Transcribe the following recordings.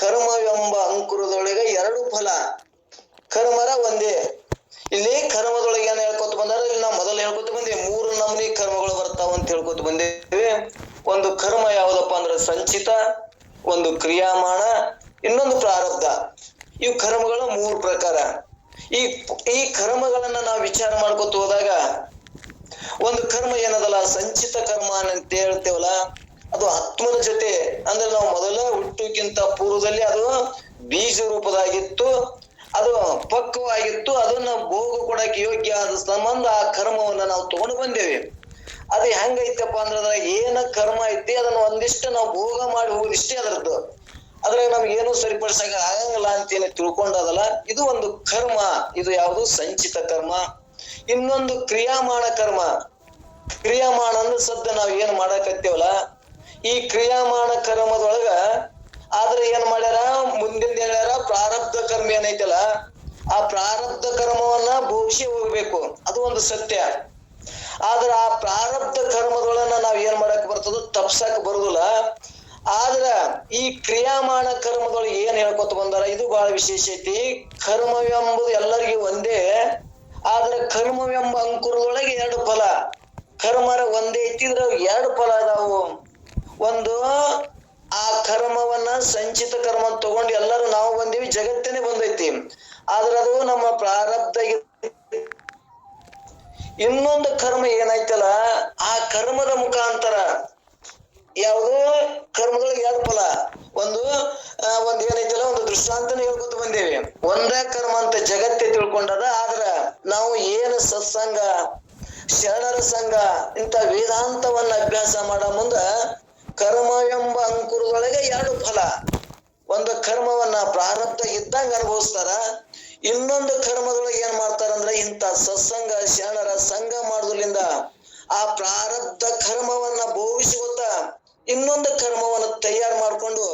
ಕರ್ಮವೆಂಬ ಅಂಕುರದೊಳಗೆ ಎರಡು ಫಲ. ಕರ್ಮರ ಒಂದೇ. ಇಲ್ಲಿ ಕರ್ಮದೊಳಗೆ ಏನ್ ಹೇಳ್ಕೊತ ಬಂದಾರ ಇಲ್ಲಿ ನಾವು ಮೊದಲು ಹೇಳ್ಕೊತ ಬಂದಿ. ಮೂರು ನಮೂನಿ ಕರ್ಮಗಳು ಬರ್ತಾವ ಅಂತ ಹೇಳ್ಕೊತ ಬಂದಿದ್ವಿ ಒಂದು ಕರ್ಮ ಯಾವ್ದಪ್ಪ ಅಂದ್ರೆ ಸಂಚಿತ, ಒಂದು ಕ್ರಿಯಾಮಾಣ, ಇನ್ನೊಂದು ಪ್ರಾರಬ್ಧ. ಇವು ಕರ್ಮಗಳ ಮೂರು ಪ್ರಕಾರ. ಈ ಈ ಕರ್ಮಗಳನ್ನ ನಾವು ವಿಚಾರ ಮಾಡ್ಕೊತ ಹೋದಾಗ, ಒಂದು ಕರ್ಮ ಏನದಲ್ಲ, ಸಂಚಿತ ಕರ್ಮ ಅಂತ ಹೇಳ್ತೇವಲ್ಲ ಅದು ಆತ್ಮನ ಜೊತೆ, ಅಂದ್ರೆ ನಾವು ಮೊದಲ ಹುಟ್ಟುಕ್ಕಿಂತ ಪೂರ್ವದಲ್ಲಿ ಅದು ಬೀಜ ರೂಪದಾಗಿತ್ತು, ಅದು ಪಕ್ವವಾಗಿತ್ತು, ಅದನ್ನ ಭೋಗ ಕೊಡಕ್ಕೆ ಯೋಗ್ಯ ಆದ ಸಂಬಂಧ ಆ ಕರ್ಮವನ್ನ ನಾವು ತಗೊಂಡು ಬಂದೇವೆ. ಅದು ಹೆಂಗೈತಪ್ಪ ಅಂದ್ರೆ ಅದ್ರ ಏನ ಕರ್ಮ ಐತಿ, ಅದನ್ನ ಒಂದಿಷ್ಟು ನಾವು ಭೋಗ ಮಾಡಿ ಹೋಗುದಿಷ್ಟೇ ಅದರದ್ದು. ಅದ್ರಾಗ ನಮ್ಗೆ ಏನು ಸರಿಪಡಿಸಕ ಆಗಂಗಿಲ್ಲ ಅಂತ ಏನು ತಿಳ್ಕೊಂಡದಲ್ಲ, ಇದು ಒಂದು ಕರ್ಮ, ಇದು ಯಾವುದು ಸಂಚಿತ ಕರ್ಮ. ಇನ್ನೊಂದು ಕ್ರಿಯಾಮಾಣ ಕರ್ಮ. ಕ್ರಿಯಾಮಾಣ ಅಂದ್ರೆ ಸದ್ದ ನಾವ್ ಏನ್ ಮಾಡಕತ್ತೀವಲ್ಲ ಈ ಕ್ರಿಯಾಮಾನ ಕರ್ಮದೊಳಗ ಆದ್ರೆ ಏನ್ ಮಾಡ್ಯಾರ? ಮುಂದಿನ ಹೇಳ್ಯಾರ, ಪ್ರಾರಬ್ಧ ಕರ್ಮ ಏನೈತಲ್ಲ, ಆ ಪ್ರಾರಬ್ಧ ಕರ್ಮವನ್ನ ಭೋಗಿಸಿ ಹೋಗ್ಬೇಕು. ಅದು ಒಂದು ಸತ್ಯ. ಆದ್ರ ಆ ಪ್ರಾರಬ್ಧ ಕರ್ಮದೊಳನ ನಾವ್ ಏನ್ ಮಾಡಕ್ ಬರ್ತದ ತಪ್ಸಕ್ ಬರುದಿಲ್ಲ. ಆದ್ರ ಈ ಕ್ರಿಯಾಮಾನ ಕರ್ಮದೊಳಗೆ ಏನ್ ಹೇಳ್ಕೊತ ಬಂದಾರ? ಇದು ಬಹಳ ವಿಶೇಷ ಐತಿ. ಕರ್ಮವೆಂಬುದು ಎಲ್ಲರಿಗೂ ಒಂದೇ. ಆದ್ರೆ ಕರ್ಮವೆಂಬ ಅಂಕುರದೊಳಗೆ ಎರಡು ಫಲ. ಕರ್ಮರ ಒಂದೇ ಇತ್ತಿದ್ರ ಎರಡು ಫಲ ಅದಾವು. ಒಂದು, ಆ ಕರ್ಮವನ್ನ ಸಂಚಿತ ಕರ್ಮ ತಗೊಂಡು ಎಲ್ಲರೂ ನಾವು ಬಂದೀವಿ, ಜಗತ್ತೇನೆ ಬಂದೈತಿ. ಆದ್ರೆ ಅದು ನಮ್ಮ ಪ್ರಾರಬ್ಧ ಇನ್ನೊಂದು ಕರ್ಮ ಏನಾಯ್ತಲ್ಲ, ಆ ಕರ್ಮದ ಮುಖಾಂತರ ಯಾವುದು ಕರ್ಮಗಳಿಗೆ ಎರಡು ಫಲ ಒಂದು ಒಂದ್ ಏನೈತಲ್ಲ ಒಂದು ದೃಷ್ಟಾಂತನ ಹೇಳ್ಕೊತ ಬಂದೇವಿ. ಒಂದೇ ಕರ್ಮ ಅಂತ ಜಗತ್ತೇ ತಿಳ್ಕೊಂಡದ, ಆದ್ರ ನಾವು ಏನು ಸತ್ಸಂಗ, ಶರಣರ ಸಂಘ ಇಂತ ವೇದಾಂತವನ್ನ ಅಭ್ಯಾಸ ಮಾಡ ಮುಂದ ಕರ್ಮ ಎಂಬ ಅಂಕುರದೊಳಗೆ ಎರಡು ಫಲ. ಒಂದು ಕರ್ಮವನ್ನ ಪ್ರಾರಬ್ಧ ಇದ್ದಂಗ ಅನುಭವಿಸ್ತಾರ. ಇನ್ನೊಂದು ಕರ್ಮದೊಳಗೆ ಏನ್ ಮಾಡ್ತಾರಂದ್ರೆ ಇಂಥ ಸತ್ಸಂಗ, ಶರಣರ ಸಂಘ ಮಾಡೋದ್ರಿಂದ ಆ ಪ್ರಾರಬ್ಧ ಕರ್ಮವನ್ನ ಭೋಗಿಸುತ್ತ ಇನ್ನೊಂದು ಕರ್ಮವನ್ನು ತಯಾರು ಮಾಡಿಕೊಂಡು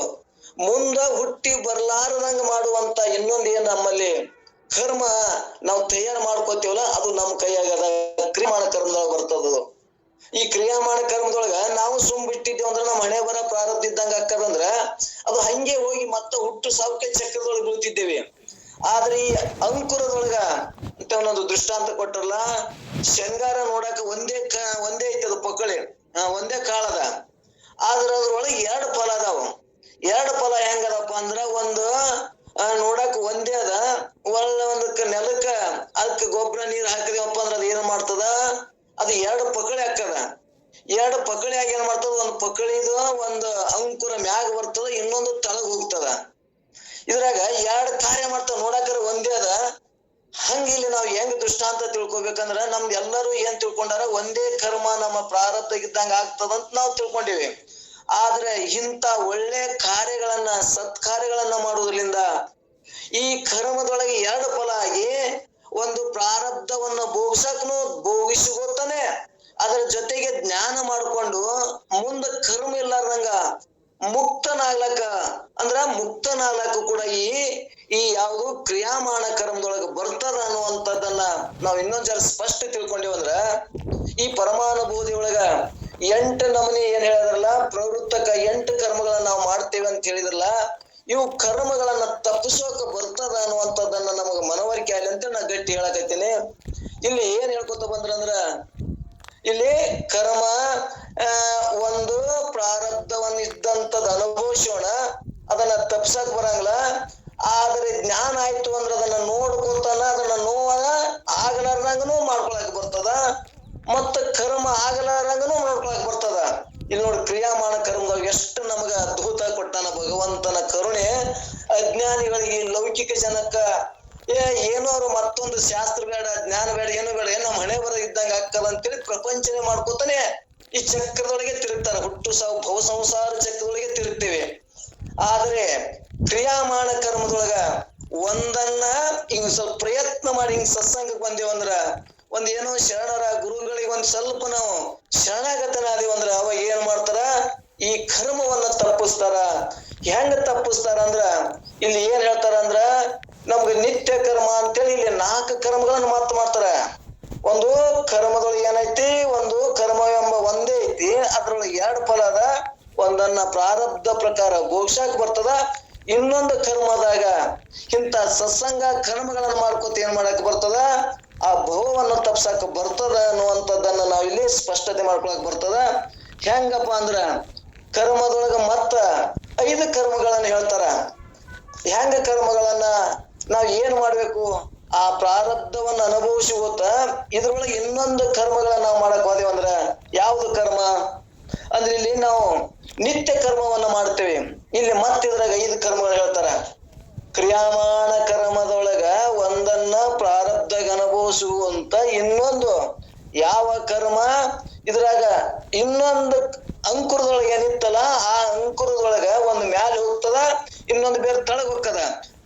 ಮುಂದ ಹುಟ್ಟಿ ಬರ್ಲಾರದಂಗ ಮಾಡುವಂತ ಇನ್ನೊಂದು ಏನ್ ನಮ್ಮಲ್ಲಿ ಕರ್ಮ ನಾವು ತಯಾರು ಮಾಡ್ಕೋತೀವಲ್ಲ, ಅದು ನಮ್ಮ ಕೈಯಾಗದ ಕ್ರಿಮಾಣ ಕರ್ಮದೊಳಗೆ ಬರ್ತದದು ಈ ಕ್ರಿಯಾಮಾಣ ಕರ್ಮದೊಳಗ ನಾವು ಸುಮ್ ಬಿಟ್ಟಿದ್ದೇವೆ ಅಂದ್ರೆ ನಮ್ಮ ಹಣೆ ಬರ ಪ್ರಾರಬ್ಧ ಇದ್ದಂಗ ಅಕ್ಕದಂದ್ರ ಅದು ಹಂಗೆ ಹೋಗಿ ಮತ್ತೆ ಹುಟ್ಟು ಸಾವುಕೆ ಚಕ್ರದೊಳಗೆ ಬೀಳ್ತಿದ್ದೇವೆ. ಆದ್ರೆ ಈ ಅಂಕುರದೊಳಗ ಅಂತ ಒಂದೊಂದು ದೃಷ್ಟಾಂತ ಕೊಟ್ಟರಲ್ಲ ಶೃಂಗಾರ ನೋಡಾಕ ಒಂದೇ ಒಂದೇ ಐತಿ ಅದು ಪಕ್ಕಳಿ ಒಂದೇ ಕಾಳದ ಆದ್ರ ಅದ್ರೊಳಗೆ ಎರಡು ಫಲ ಅದಾವ. ಎರಡು ಫಲ ಹೆಂಗದಪ್ಪ ಅಂದ್ರ ಒಂದು ನೋಡಾಕ ಒಂದೇ ಅದ. ಒಳ್ಳೆ ಒಂದಕ್ಕ ನೆಲಕ್ಕ ಅದಕ್ಕೆ ಗೊಬ್ಬರ ನೀರ್ ಹಾಕಿದೇವಪ್ಪ ಅಂದ್ರ ಅದ ಏನ್ ಮಾಡ್ತದ? ಅದು ಎರಡು ಪಕಳಿ ಹಾಕದ ಎರಡು ಪಕಳಿ ಆಗಿ ಏನ್ ಮಾಡ್ತದ? ಒಂದು ಪಕಳಿದ ಒಂದು ಅಂಕುರ ಮ್ಯಾಗ ಬರ್ತದ, ಇನ್ನೊಂದು ತಳಗ್ ಹೋಗ್ತದ. ಇದ್ರಾಗ ಎರಡು ಕಾರ್ಯ ಮಾಡ್ತಾವ ನೋಡಾಕರ ಒಂದೇ ಅದ. ಹಂಗ ಇಲ್ಲಿ ನಾವ್ ಹೆಂಗ್ ದೃಷ್ಟಾಂತ ತಿಳ್ಕೊಬೇಕಂದ್ರ ನಮ್ದು ಎಲ್ಲರೂ ಏನ್ ತಿಳ್ಕೊಂಡಾರ ಒಂದೇ ಕರ್ಮ ನಮ್ಮ ಪ್ರಾರಬ್ಧ ಇದ್ದಂಗ ಆಗ್ತದಂತ ನಾವು ತಿಳ್ಕೊಂಡಿವಿ. ಆದ್ರೆ ಇಂಥ ಒಳ್ಳೆ ಕಾರ್ಯಗಳನ್ನ, ಸತ್ಕಾರ್ಯಗಳನ್ನ ಮಾಡುವುದರಿಂದ ಈ ಕರ್ಮದೊಳಗೆ ಎರಡು ಫಲ ಆಗಿ ಒಂದು ಪ್ರಾರಬ್ಧವನ್ನ ಭೋಗಿಸಕ್ನು ಭೋಗಿಸಿಗೋತಾನೆ ಅದರ ಜೊತೆಗೆ ಜ್ಞಾನ ಮಾಡ್ಕೊಂಡು ಮುಂದ ಕರ್ಮ ಇಲ್ಲಾರ್ದಂಗ ಮುಕ್ತನಾಗ್ಲಕ್ಕ ಅಂದ್ರ ಮುಕ್ತನಾಗ್ಲಕ್ಕ ಕೂಡ ಈ ಈ ಯಾವುದು ಕ್ರಿಯಾಮಾನ ಕರ್ಮದೊಳಗ ಬರ್ತದ ಅನ್ನುವಂಥದ್ದನ್ನ ನಾವ್ ಇನ್ನೊಂದ್ ಜರ ಸ್ಪಷ್ಟ ತಿಳ್ಕೊಂಡಿವಂದ್ರ ಈ ಪರಮಾನುಭೂತಿ ಒಳಗ ಎಂಟು ನಮೂನಿ ಏನ್ ಹೇಳಿದ್ರಲ್ಲ, ಪ್ರವೃತ್ತಕ ಎಂಟು ಕರ್ಮಗಳನ್ನ ನಾವು ಮಾಡ್ತೇವೆ ಅಂತ ಹೇಳಿದ್ರಲ್ಲ ಇವು ಕರ್ಮಗಳನ್ನ ತಪ್ಪಿಸೋಕ ಬರ್ತದ ಅನ್ನುವಂಥದ್ದನ್ನ ನಮಗ ಮನವರಿಕೆ ಆಗಲಿ ಅಂತ ನಾ ಗಟ್ಟಿ ಹೇಳಕತ್ತೀನಿ. ಇಲ್ಲಿ ಏನ್ ಹೇಳ್ಕೊತ ಬಂದ್ರಂದ್ರ, ಇಲ್ಲಿ ಕರ್ಮ ಒಂದು ಪ್ರಾರಬ್ಧವನ್ನ ಇದ್ದಂತದ್ ಅನುಭವಿಸೋಣ, ಅದನ್ನ ತಪ್ಸಕ್ ಬರಂಗಿಲ್ಲ. ಆದ್ರೆ ಜ್ಞಾನ ಆಯ್ತು ಅಂದ್ರೆ ಅದನ್ನ ನೋಡ್ಕೊತಾನ, ಅದನ್ನ ನೋವಾಗ ಆಗಲಾರ್ದಂಗನು ಮಾಡ್ಕೊಳಕ್ ಬರ್ತದ. ಮತ್ತ ಕರ್ಮ ಆಗಲಾರಂಗನು ನೋಡ್ಕೊಳಕ್ ಬರ್ತದ. ಇಲ್ಲಿ ನೋಡಿ ಕ್ರಿಯಾಮಾನ ಕರ್ಮದಾಗ ಎಷ್ಟು ನಮಗ ಅದ್ಭುತ ಕೊಟ್ಟಾನ ಭಗವಂತನ ಕರುಣೆ, ಅಜ್ಞಾನಿಗಳಿಗೆ ಲೌಕಿಕ ಜನಕ್ಕ, ಏ, ಏನೋ ಅವ್ರು ಮತ್ತೊಂದು ಶಾಸ್ತ್ರ ಬೇಡ, ಜ್ಞಾನ ಬೇಡ, ಏನು ಬೇಡ ಏನ್ ನಮ್ಮ ಹಣೆ ಬರ ಇದ್ದಂಗ ಹಾಕಲ್ಲ ಅಂತೇಳಿ ಪ್ರಪಂಚನೆ ಮಾಡ್ಕೋತಾನೆ. ಈ ಚಕ್ರದೊಳಗೆ ತಿರುಗ್ತಾನೆ, ಹುಟ್ಟು ಸಾವು, ಭವ ಸಂಸಾರ ಚಕ್ರದೊಳಗೆ ತಿರುಗ್ತೇವೆ. ಆದ್ರೆ ಕ್ರಿಯಾಮಾಣ ಕರ್ಮದೊಳಗ ಒಂದನ್ನ ಹಿಂಗ್ ಸ್ವಲ್ಪ ಪ್ರಯತ್ನ ಮಾಡಿ ಹಿಂಗ್ ಸತ್ಸಂಗಕ್ಕೆ ಬಂದೇವಂದ್ರ ಒಂದ್ ಏನೋ ಶರಣರ ಗುರುಗಳಿಗೆ ಒಂದ್ ಸ್ವಲ್ಪ ನಾವು ಶರಣಾಗತನಾದೇವಂದ್ರ ಅವಾಗ ಏನ್ ಮಾಡ್ತಾರ? ಈ ಕರ್ಮವನ್ನ ತಪ್ಪಿಸ್ತಾರ. ಹೆಂಗ ತಪ್ಪಿಸ್ತಾರ ಅಂದ್ರ, ಇಲ್ಲಿ ಏನ್ ಹೇಳ್ತಾರ ಅಂದ್ರ, ನಮ್ಗೆ ನಿತ್ಯ ಕರ್ಮ ಅಂತೇಳಿ ಇಲ್ಲಿ ನಾಲ್ಕು ಕರ್ಮಗಳನ್ನ ಮಾತು ಮಾಡ್ತಾರ. ಒಂದು ಕರ್ಮದೊಳಗೆ ಏನೈತಿ? ಒಂದು ಕರ್ಮ ಎಂಬ ಒಂದೇ ಐತಿ. ಅದ್ರೊಳಗೆ ಎರಡು ಫಲ ಅದ. ಒಂದನ್ನ ಪ್ರಾರಬ್ಧ ಪ್ರಕಾರ ಭೋಗ್ಸಾಕ್ ಬರ್ತದ. ಇನ್ನೊಂದು ಕರ್ಮದಾಗ ಇಂತ ಸತ್ಸಂಗ ಕರ್ಮಗಳನ್ನ ಮಾಡ್ಕೋತ ಏನ್ ಮಾಡಕ್ ಬರ್ತದ? ಆ ಭವವನ್ನು ತಪ್ಸಕ್ ಬರ್ತದ ಅನ್ನುವಂಥದ್ದನ್ನ ನಾವಿಲ್ಲಿ ಸ್ಪಷ್ಟತೆ ಮಾಡ್ಕೊಳಕ್ ಬರ್ತದ. ಹೆಂಗಪ್ಪ ಅಂದ್ರ ಕರ್ಮದೊಳಗ ಮತ್ತ ಐದು ಕರ್ಮಗಳನ್ನ ಹೇಳ್ತಾರ. ಹೆಂಗ ಕರ್ಮಗಳನ್ನ ನಾವ್ ಏನ್ ಮಾಡ್ಬೇಕು? ಆ ಪ್ರಾರಬ್ಧವನ್ನ ಅನುಭವಿಸಿ ಹೋತ ಇದ್ರೊಳಗೆ ಇನ್ನೊಂದು ಕರ್ಮಗಳನ್ನ ನಾವು ಮಾಡಕ್ ಹೋದೇವ್ ಅಂದ್ರ ಯಾವ್ದು ಕರ್ಮ? ಅಂದ್ರೆ ಇಲ್ಲಿ ನಾವು ನಿತ್ಯ ಕರ್ಮವನ್ನ ಮಾಡ್ತೇವೆ. ಇಲ್ಲಿ ಮತ್ತಿದ್ರಾಗ ಐದು ಕರ್ಮಗಳು ಹೇಳ್ತಾರ. ಕ್ರಿಯಾಮಾಣ ಕರ್ಮದೊಳಗ ಒಂದನ್ನ ಪ್ರಾರಬ್ಧಗ ಅನುಭವಿಸುವಂತ ಇನ್ನೊಂದು ಯಾವ ಕರ್ಮ? ಇದ್ರಾಗ ಇನ್ನೊಂದು ಅಂಕುರದೊಳಗ ಏನಿತ್ತಲ್ಲ, ಆ ಅಂಕುರದೊಳಗ ಒಂದ್ ಮ್ಯಾಲೆ ಹೋಗ್ತದ, ಇನ್ನೊಂದು ಬೇರೆ ತಳಗ್ ಹೋಗ್ತದ.